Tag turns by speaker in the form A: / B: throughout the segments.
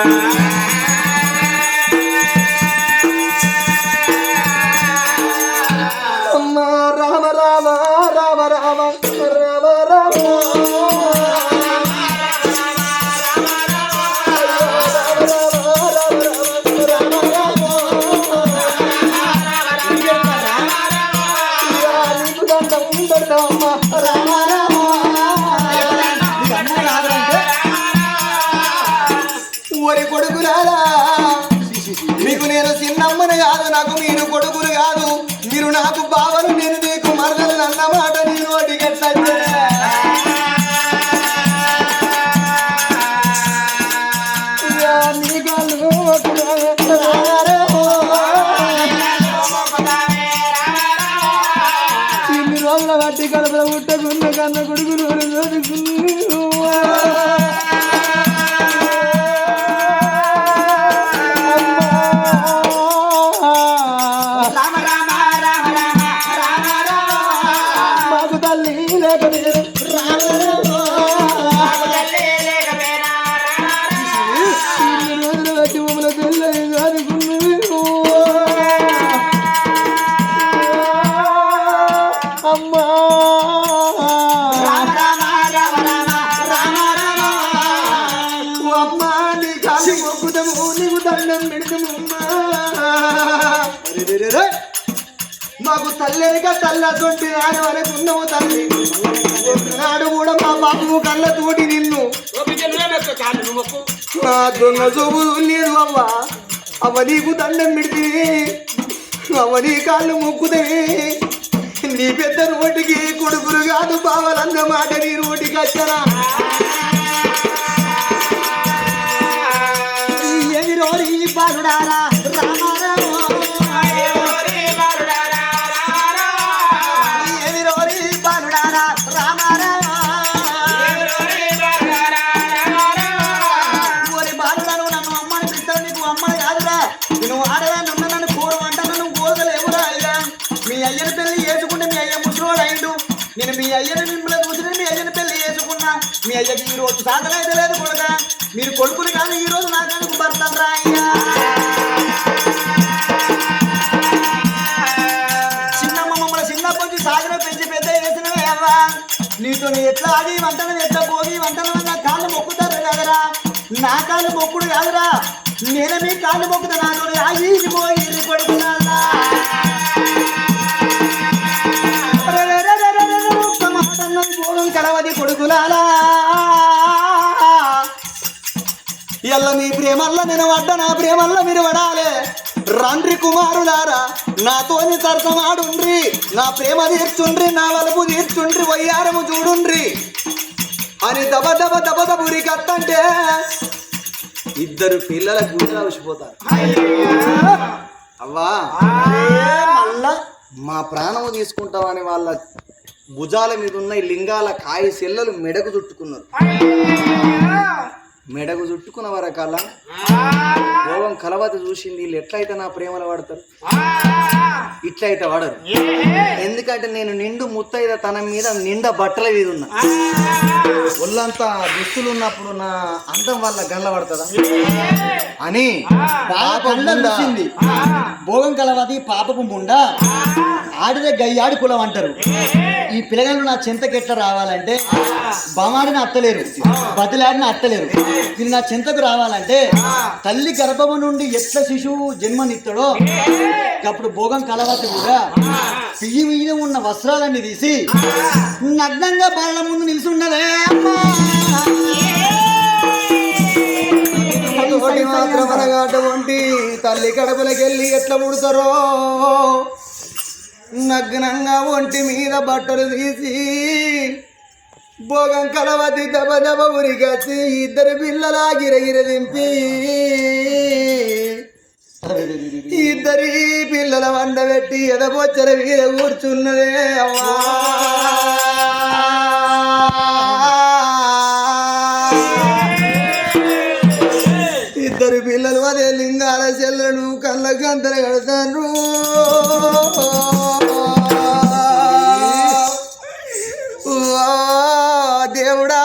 A: అమ్మ నాకు మీరు కొడుకులు కాదు. మీరు నాకు బావలు నేను నీకు మరదలు అన్నమాట నేను నోటికెట్లా ఇన్ని రోజుల బట్టి కడపల పుట్టకున్న కన్న కొడుకులు మాకు తల్లేక తల్ల తొట్టి నాడు అనుకున్నావు తల్లి నాడు కూడా మా బాబు కళ్ళ తోటి నిన్న నా దొంగ చూపు లేదు అవ్వ. అవ్వ నీకు దండం పెడితే అవ్వ నీ కాళ్ళు మొక్కుతే నీ పెద్ద రోటికి కొడుకులు కాదు బావలన్న మాట నీ రోటికి వచ్చరా ఎగిరోరి పాలుడారా పాలుడారా రామారావా. అయ్యని పెళ్ళి చేసుకుంటే మీ అయ్య ముసలోడు అయిండు. నేను మీ అయ్యని మిమ్మల్ని చూసిన మీ అయ్యని పెళ్ళి చేసుకున్నా. మీ అయ్యకి ఈ రోజు సాధనైతే లేదు కొడుక. మీరు కొడుకుని కానీ ఈ రోజు నాకు అనుకు భర్తరా అయ్యా? చిన్నమ్మ మమ్మల్ని చిన్నప్పటి నుంచి సాగిన పెంచి పెద్ద చేసినవే అవ్వా. నీతో ఎట్లా ఆడి వంటలు ఎట్లా పోగి వంటలు నా కాళ్ళు మొక్కుతారు కదరా. నా కాళ్ళు మొక్కుడు కాదురా. నేను మీ కాళ్ళు మొక్కుతా నాతో ఆగి పోయి. ఎల్ల మీ ప్రేమల్ల నేను వడ్డ నా ప్రేమల్ల మీరు వడాలే. రండ్రి కుమారులారా నాతోని సరసమాడుండ్రి నా ప్రేమ తీర్చుండ్రి నా వలుపు తీర్చుండ్రి వయ్యారము చూడుండ్రి. అని దబ దబ దబ దబురి కత్తంటే ఇద్దరు పిల్లల గుండెలు అలసిపోతారు అవ్వా మళ్ళా మా ప్రాణము తీసుకుంటామని వాళ్ళ భుజాల మీద ఉన్న లింగాల కాయ సెల్లలు మెడకు చుట్టుకున్నారు. మెడకు చుట్టుకున్న వరకాల భోగం కలవత చూసింది వీళ్ళు ఎట్లయితే నా ప్రేమలో పడతారు ఇట్లయితే పడరు ఎందుకంటే నేను నిండు ముత్తైద తనం మీద నిండా బట్టల మీద ఉన్నా. ఒళ్ళంతా దుస్తులు ఉన్నప్పుడు నా అందం వల్ల గల్ల పడుతుందా? అని పాపం?
B: భోగం కలవది పాపపు ముండ. ఆడిదే గయ్యాడి కులం అంటారు. ఈ పిల్లగాళ్ళు నా చింతకి ఎట్లా రావాలంటే బామాడిన అత్తలేరు బతిలాడిన అత్తలేరు. వీళ్ళు నా చింతకు రావాలంటే తల్లి గర్భము నుండి ఎట్లా శిశువు జన్మనిస్తాడో అప్పుడు భోగం కలవతి కూడా పియ్యి మీద ఉన్న వస్త్రాలన్నీ తీసి నగ్నంగా బాల ముందు నిలిచి అమ్మా!
A: మాత్రం తల్లి కడపలకెళ్ళి ఎట్లా పుడతారో నగ్నంగా ఒంటి మీద బట్టలు తీసి భోగం కలవతి దబ దబ ఉరిగచ్చి ఇద్దరు పిల్లల గిరగిర దింపి ఇద్దరి పిల్లల వండబెట్టి ఎదబొచ్చర మీద కూర్చున్నదే. అమ్మా ఇద్దరు పిల్లలు అదే లింగాల చెల్లను కళ్ళ గంతలు కడతాను దేవుడా.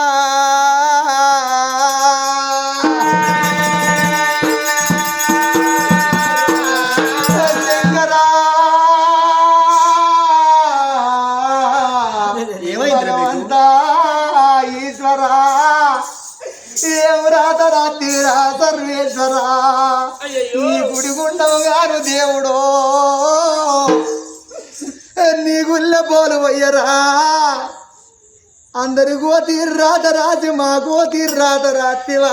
A: ఈశ్వరా. ఏం రాత రాత్రిరా సర్వేశ్వరా. ఈ గుడిగుండం గారు దేవుడో. నీ గుళ్ళ పోలు వయ్యరా అందరి గోతీర్రాత రాజు మా గోతీర్రాత రాతివా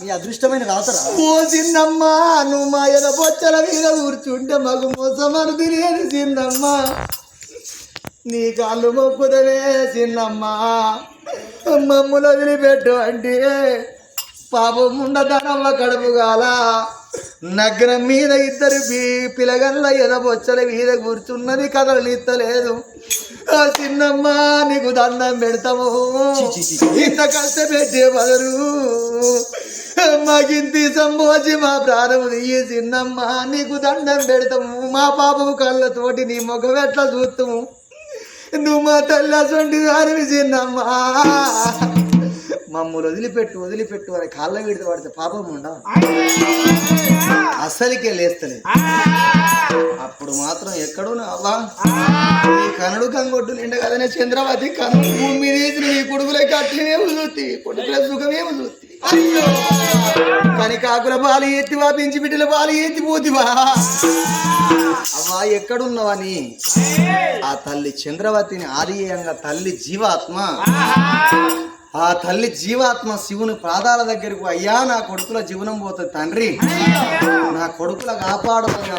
A: మీ అదృష్టమైన రాతరా ఓ చిన్నమ్మ నువ్వు మా ఎద బొచ్చల మీద కూర్చుంటే మగు మోసమను తినేది చిన్నమ్మా. నీ కాళ్ళు మొక్కుదవే చిన్నమ్మా. మమ్ములు వదిలిపెట్టు అంటే పాపం ఉండదనమ్మ కడుపు గాల నగ్నం మీద ఇద్దరు పిలగల్ల ఎదబొచ్చల మీద కూర్చున్నది కదలనిత్తలేదు ఆ చిన్నమ్మ నీకు దండం పెడతాము. ఇంత కష్టపెట్టే బదరు మాకింతి సంబోచి మా ప్రాణము తీయి చిన్నమ్మ నీకు దండం పెడతాము. మా పాపము కళ్ళతోటి నీ ముఖం ఎట్లా చూస్తాము నువ్వు మా తల్లి అసంటి దానివి చిన్నమ్మా. మమ్మల్ని వదిలిపెట్టు వదిలిపెట్టు అని కాళ్ళ విడితే పడితే పాపం ఉండవు అస్సలికే లేస్తలేదు. అప్పుడు మాత్రం ఎక్కడో అవ్వా నీ కనుడు కంగొడ్డు నిండ కదనే చంద్రవతి కను. భూమి మీద నీ కొడుకులే కట్టినే చూస్తి కొడుకుల సుఖమే చూస్తి కానీ కాకుల పాలు ఎత్తివా పెంచి బిడ్డల పాలు ఎత్తిపోతివా అవ్వా ఎక్కడున్నావని ఆ తల్లి చంద్రవతిని ఆదియంగా తల్లి జీవాత్మ. ఆ తల్లి జీవాత్మ శివుని పాదాల దగ్గరకు అయ్యా నా కొడుకుల జీవనం పోతుంది తండ్రి. నా కొడుకుల కాపాడమని